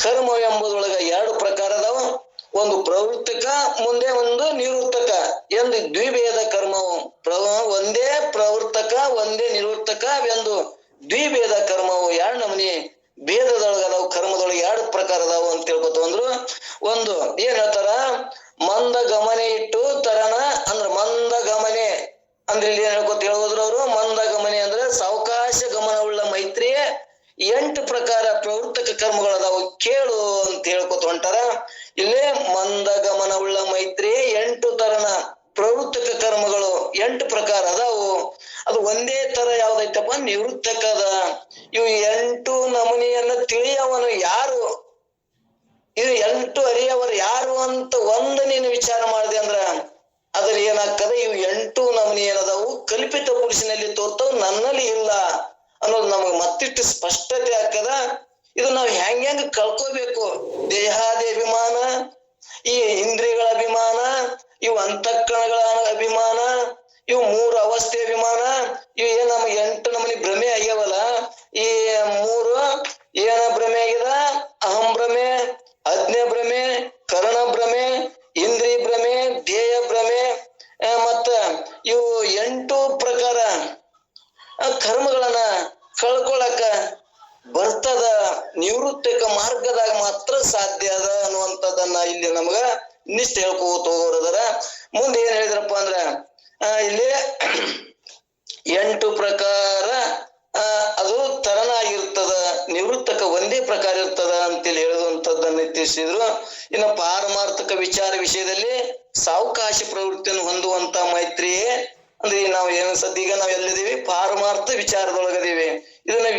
ಕರ್ಮ ಎಂಬುದೊಳಗ ಎರಡು ಪ್ರಕಾರ ಅದಾವ. ಒಂದು ಪ್ರವೃತ್ತಕ, ಮುಂದೆ ಒಂದು ನಿವೃತ್ತಕ. ಎಂದು ದ್ವಿಭೇದ ಕರ್ಮವು ಒಂದೇ ಪ್ರವೃತ್ತಕ, ಒಂದೇ ನಿವೃತ್ತಕ ಎಂದು ದ್ವಿಭೇದ ಕರ್ಮವು ಎರಡು ನಮನಿ ಭೇದದೊಳಗ ಅದಾವ, ಕರ್ಮದೊಳಗೆ ಎರಡು ಪ್ರಕಾರ ಅದಾವ ಅಂತ ತಿಳ್ಕೊತ ಅಂದ್ರು, ಒಂದು ಏನ್ ಹೇಳ್ತಾರ? ಮಂದ ಗಮನೆ ಇಟ್ಟು ತರಣ ಅಂದ್ರ ಮಂದ ಗಮನೆ. ಅಂದ್ರೆ ಇಲ್ಲಿ ಏನ್ ಹೇಳ್ಕೊತ ಹೇಳೋದ್ರು ಅವರು? ಮಂದ ಗಮನೆ ಅಂದ್ರೆ ಸಾವಕಾಶ ಗಮನವುಳ್ಳ ಮೈತ್ರಿ ಎಂಟು ಪ್ರಕಾರ ಪ್ರವೃತ್ತಕ ಕರ್ಮಗಳದಾವು ಕೇಳು ಅಂತ ಹೇಳ್ಕೊತ ಹೊಂಟಾರ. ಇಲ್ಲೇ ಮಂದ ಗಮನವುಳ್ಳ ಮೈತ್ರಿ ಎಂಟು ತರನ. ಪ್ರವೃತ್ತಕ ಕರ್ಮಗಳು ಎಂಟು ಪ್ರಕಾರ ಅದಾವು. ಅದು ಒಂದೇ ತರ ಯಾವ್ದೈತಪ್ಪ? ನಿವೃತ್ತಕದ. ಇವು ಎಂಟು ನಮನಿಯನ್ನ ತಿಳಿಯವನು ಯಾರು? ಇವು ಎಂಟು ಅರಿಯವರು ಯಾರು ಅಂತ ಒಂದ್ ನೀನು ವಿಚಾರ ಮಾಡಿದೆ ಅಂದ್ರ ಅದ್ರ ಏನಾಗ್ತದೆ? ಇವು ಎಂಟು ನಮನಿ ಏನದಾವು? ಕಲ್ಪಿತ ಪುರುಷನಲ್ಲಿ ತೋರ್ತವು, ನನ್ನಲ್ಲಿ ಇಲ್ಲ ಅನ್ನೋದು ನಮಗ್ ಮತ್ತಿಷ್ಟು ಸ್ಪಷ್ಟತೆ ಆಗ್ತದ. ಇದು ನಾವು ಹೆಂಗ್ ಹೆಂಗ್ ಕಳ್ಕೋಬೇಕು? ದೇಹಾದಿ ಅಭಿಮಾನ ಈ ಇಂದ್ರಿಯಗಳ ಅಭಿಮಾನ, ಇವು ಅಂತಃಕರಣಗಳ ಅಭಿಮಾನ, ಇವು ಮೂರು ಅವಸ್ಥೆ ಅಭಿಮಾನ, ಇವು ಏನ್ ನಮ್ಗೆ ಎಂಟು ನಮನಿ ಭ್ರಮೆ ಆಗ್ಯಾವಲ್ಲ, ಈ ಮೂರು ಏನ ಭ್ರಮೆ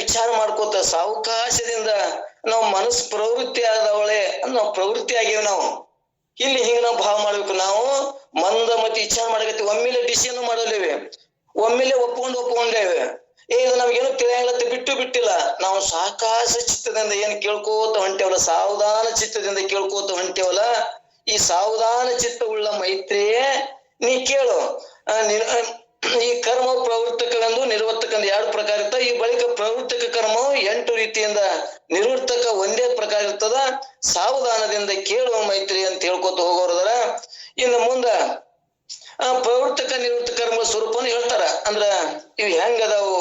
ವಿಚಾರ ಮಾಡ್ಕೋತ ಸಾವಕಾಶದಿಂದ ನಾವು ಮನಸ್ಸು ಪ್ರವೃತ್ತಿ ಆದವಳೆ ನಾವು ಪ್ರವೃತ್ತಿ ಆಗೇವಿ ನಾವು. ಇಲ್ಲಿ ಹಿಂಗ ನಾವು ಭಾವ ಮಾಡ್ಬೇಕು. ನಾವು ಮಂದ ಮತ್ತೆ ವಿಚಾರ ಮಾಡಕತ್ತಿ ಒಮ್ಮೆಲೆ ಡಿಸಿಷನ್ ಮಾಡಲೇವೆ. ಒಮ್ಮೆಲೆ ಒಪ್ಕೊಂಡು ಒಪ್ಕೊಂಡೇವೆ. ಏ, ಇದು ನಮ್ಗೇನು ತಿಳಿಯಂಗಿಲ್ಲ ಬಿಟ್ಟು ಬಿಟ್ಟಿಲ್ಲ. ನಾವು ಸಾಕಾಶ ಚಿತ್ತದಿಂದ ಏನ್ ಕೇಳ್ಕೋತ ಹೊಂಟೇವಲ್ಲ? ಸಾವಧಾನ ಚಿತ್ತದಿಂದ ಕೇಳ್ಕೋತ ಹೊಂಟೇವಲ್ಲ? ಈ ಸಾವಧಾನ ಚಿತ್ತ ಉಳ್ಳ ಮೈತ್ರಿಯೇ ನೀ ಕೇಳು. ಈ ಕರ್ಮ ಪ್ರವೃತ್ತಕವೆಂದು ನಿರ್ವರ್ತಕಂದು ಎರಡು ಪ್ರಕಾರ ಇರ್ತಾವ ಈ ಬಳಿಕ ಪ್ರವೃತ್ತಕ ಕರ್ಮವು ಎಂಟು ರೀತಿಯಿಂದ ನಿವೃತ್ತಕ ಒಂದೇ ಪ್ರಕಾರ ಇರ್ತದ. ಸಾವಧಾನದಿಂದ ಕೇಳುವ ಮೈತ್ರಿ ಅಂತ ಹೇಳ್ಕೊತ ಹೋಗೋರದರ. ಇನ್ನು ಮುಂದ ಪ್ರವೃತ್ತಕ ನಿವೃತ್ತ ಕರ್ಮ ಸ್ವರೂಪನ ಹೇಳ್ತಾರ. ಅಂದ್ರ ಇವು ಹೆಂಗ್ ಅದಾವು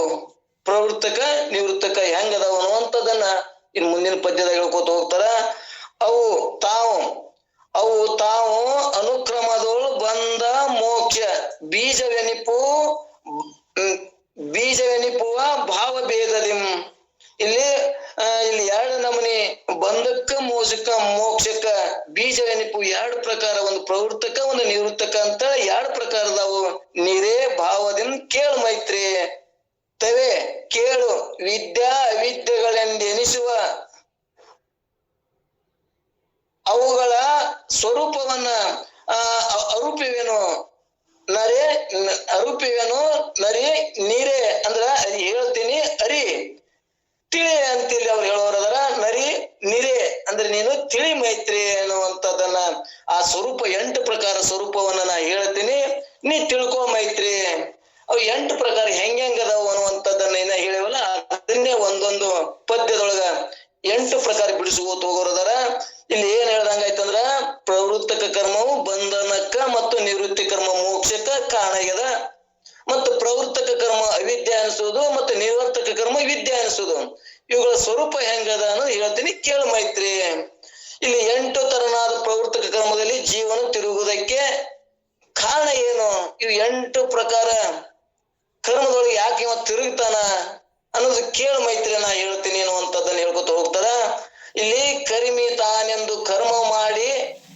ಪ್ರವೃತ್ತಕ, ನಿವೃತ್ತಕ ಹೆಂಗ್ ಅದಾವು ಅನ್ನುವಂಥದ್ದನ್ನ ಇನ್ ಮುಂದಿನ ಪದ್ಯದಾಗ ಹೇಳ್ಕೊತ ಹೋಗ್ತಾರ. ಅವು ತಾವು ಅವು ತಾವು ಅನುಕ್ರಮದೊಳು ಬಂದ ಮೋಕ್ಷ ಬೀಜವೆನಿಪು ಬೀಜವೆನಿಪುವ ಭಾವ ಭೇದದಿಂ ಇಲ್ಲಿ ಇಲ್ಲಿ ಎರಡು ನಮೂನಿ, ಬಂಧಕ್ಕ ಮೋಸಕ್ಕ ಮೋಕ್ಷಕ್ಕ, ಬೀಜವೆನಿಪು ಎರಡು ಪ್ರಕಾರ, ಒಂದು ಪ್ರವೃತ್ತಕ, ಒಂದು ನಿವೃತ್ತಕ ಅಂತ ಎರಡು ಪ್ರಕಾರದವು. ನೀರೇ ಭಾವದಿಂದ ಕೇಳು ಮೈತ್ರಿ. ತವೆ, ಕೇಳು, ವಿದ್ಯಾ ಅವಿದ್ಯೆಗಳೆಂದೆನಿಸುವ ಅವುಗಳ ಸ್ವರೂಪವನ್ನ, ಆ ಅರೂಪಿವೇನು ನರೇ ನರೆ ನ- ನರಿ, ನೀರೇ, ಅಂದ್ರ ಅದ್ ಹೇಳ್ತೀನಿ, ಅರಿ. ತಿಳಿ ಅಂತೇಳಿ ಅವ್ರು ಹೇಳೋರದರ ನರಿ, ನಿರೆ, ಅಂದ್ರೆ ನೀನು ತಿಳಿ ಮೈತ್ರಿ ಅನ್ನುವಂಥದ್ದನ್ನ ಆ ಸ್ವರೂಪ, ಎಂಟು ಪ್ರಕಾರ ಸ್ವರೂಪವನ್ನ ನಾ ಹೇಳ್ತೀನಿ. ನೀ ತಿಳ್ಕೊ ಮೈತ್ರಿ. ಅವು ಎಂಟು ಪ್ರಕಾರ ಹೆಂಗದಾವು ಅನ್ನುವಂಥದ್ದನ್ನ ಏನ ಹೇಳಿವಲ್ಲ, ಅದನ್ನೇ ಒಂದೊಂದು ಪದ್ಯದೊಳಗ ಎಂಟು ಪ್ರಕಾರ ಬಿಡಿಸುವ ಹೋಗೋರದಾರ ಇಲ್ಲಿ ಏನ್ ಹೇಳ್ದಂಗಾಯ್ತಂದ್ರ ಪ್ರವೃತ್ತಕ ಕರ್ಮವು ಬಂಧನಕ್ಕ ಮತ್ತು ನಿವೃತ್ತಿ ಕರ್ಮ ಮೋಕ್ಷಕ್ಕ ಕಾರಣ ಆಗ್ಯದ. ಮತ್ತು ಪ್ರವೃತ್ತಕ ಕರ್ಮ ಅವಿದ್ಯೆ ಅನಿಸೋದು ಮತ್ತು ನಿವರ್ತಕ ಕರ್ಮ ವಿದ್ಯೆ ಅನಿಸೋದು. ಇವುಗಳ ಸ್ವರೂಪ ಹೆಂಗದ ಅನ್ನೋದು ಹೇಳ್ತೀನಿ ಕೇಳು ಮೈತ್ರಿ. ಇಲ್ಲಿ ಎಂಟು ತರನಾದ ಪ್ರವೃತ್ತಕ ಕರ್ಮದಲ್ಲಿ ಜೀವನ ತಿರುಗುವುದಕ್ಕೆ ಕಾರಣ ಏನು? ಇವು ಎಂಟು ಪ್ರಕಾರ ಕರ್ಮದೊಳಗೆ ಯಾಕೆ ಇವ ತಿರುಗ್ತಾನ ಅನ್ನೋದು ಕೇಳ ಮೈತ್ರಿ ನಾ ಹೇಳ್ತೀನಿ ಅನ್ನುವಂಥದ್ದನ್ನ ಹೇಳ್ಕೊತ ಹೋಗ್ತಾರ. ಇಲ್ಲಿ ಕರಿಮಿ ತಾನೆಂದು ಕರ್ಮ ಮಾಡಿ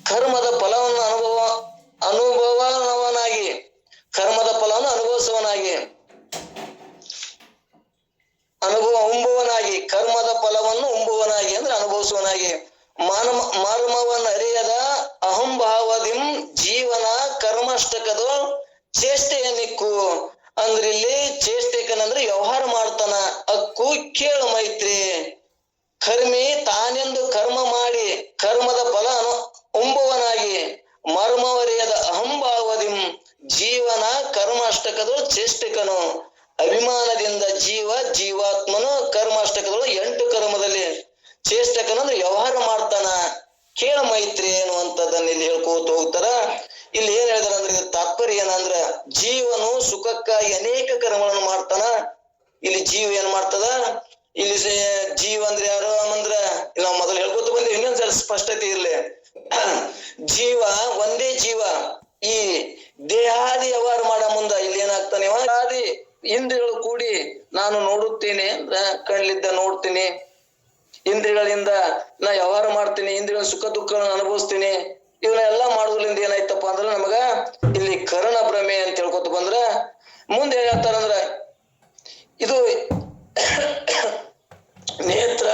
ಕರ್ಮದ ಫಲವನ್ನು ಅನುಭವ ಅನುಭವನವನಾಗಿ ಕರ್ಮದ ಫಲವನ್ನು ಅನುಭವಿಸುವನಾಗಿ ಅನುಭವ ಉಂಬುವನಾಗಿ ಕರ್ಮದ ಫಲವನ್ನು ಉಂಬುವನಾಗಿ ಅಂದ್ರೆ ಅನುಭವಿಸುವನಾಗಿ ಮಾನವ ಮರ್ಮವನ್ನು ಅರಿಯದ ಅಹಂಭಾವದಿಂ ಜೀವನ ಕರ್ಮಷ್ಟಕದ ಚೇಷ್ಟೆಯ ನಿಕ್ಕು ಅಂದ್ರೆ ಇಲ್ಲಿ ಚೇಷ್ಟೆಕನಂದ್ರೆ ವ್ಯವಹಾರ ಮಾಡ್ತಾನ ಅಕ್ಕು ಕೇಳು ಮೈತ್ರಿ ಕರ್ಮಿ ತಾನೆಂದು ಕರ್ಮ ಮಾಡಿ ಕರ್ಮದ ಫಲ ಅನು ಉಂಬುವನಾಗಿ ಮರ್ಮವರಿಯದ ಅಹಂಭಾವದಿಂ ಜೀವನ ಕರ್ಮಾಷ್ಟಕದಳು ಚೇಷ್ಟಕನು ಅಭಿಮಾನದಿಂದ ಜೀವ ಜೀವಾತ್ಮನು ಕರ್ಮಾಷ್ಟಕದಳು ಎಂಟು ಕರ್ಮದಲ್ಲಿ ಚೇಷ್ಟಕನಂದ್ರೆ ವ್ಯವಹಾರ ಮಾಡ್ತಾನ ಕೇಳ ಮೈತ್ರಿ ಅನ್ನುವಂಥದ್ದನ್ನ ಇಲ್ಲಿ ಹೇಳ್ಕೋತ ಹೋಗ್ತಾರ. ಇಲ್ಲಿ ಏನ್ ಹೇಳ್ತಾರ ಅಂದ್ರೆ ತಾತ್ಪರ್ಯ ಏನಂದ್ರ ಜೀವನು ಸುಖಕ್ಕಾಗಿ ಅನೇಕ ಕರ್ಮಗಳನ್ನು ಮಾಡ್ತಾನ. ಇಲ್ಲಿ ಜೀವ ಏನ್ ಮಾಡ್ತದ? ಇಲ್ಲಿ ಜೀವ ಅಂದ್ರೆ ಯಾರು ಅಂದ್ರ ಇಲ್ಲಿ ನಾವು ಮೊದಲು ಹೇಳ್ಕೊತ ಬಂದಿವಿ ಇನ್ನೊಂದ್ಸಲ ಸ್ಪಷ್ಟತೆ ಇರ್ಲಿ. ಜೀವ ಒಂದೇ ಜೀವ. ಈ ದೇಹಾದಿ ವ್ಯವಹಾರ ಮಾಡ ಮುಂದ ಇಲ್ಲಿ ಏನಾಗ್ತಾನೆ? ಇಂದ್ರಿಯಗಳು ಕೂಡಿ ನಾನು ನೋಡುತ್ತೇನೆ ಅಂದ್ರ ಕಣ್ಲಿದ್ದ ನೋಡ್ತೀನಿ. ಇಂದ್ರಿಯಗಳಿಂದ ನಾ ವ್ಯವಹಾರ ಮಾಡ್ತೀನಿ ಇಂದ್ರಿಯ ಸುಖ ದುಃಖಗಳನ್ನ ಅನುಭವಿಸ್ತೀನಿ ಇವನ್ನೆಲ್ಲ ಮಾಡೋದ್ರಿಂದ ಏನಾಯ್ತಪ್ಪ ಅಂದ್ರೆ ನಮಗ ಇಲ್ಲಿ ಕರಣ ಭ್ರಮೆ ಅಂತ ಹೇಳ್ಕೊತ ಬಂದ್ರ ಮುಂದೆ ಏನ್ ಹೇಳ್ತಾರಂದ್ರ ಇದು ನೇತ್ರ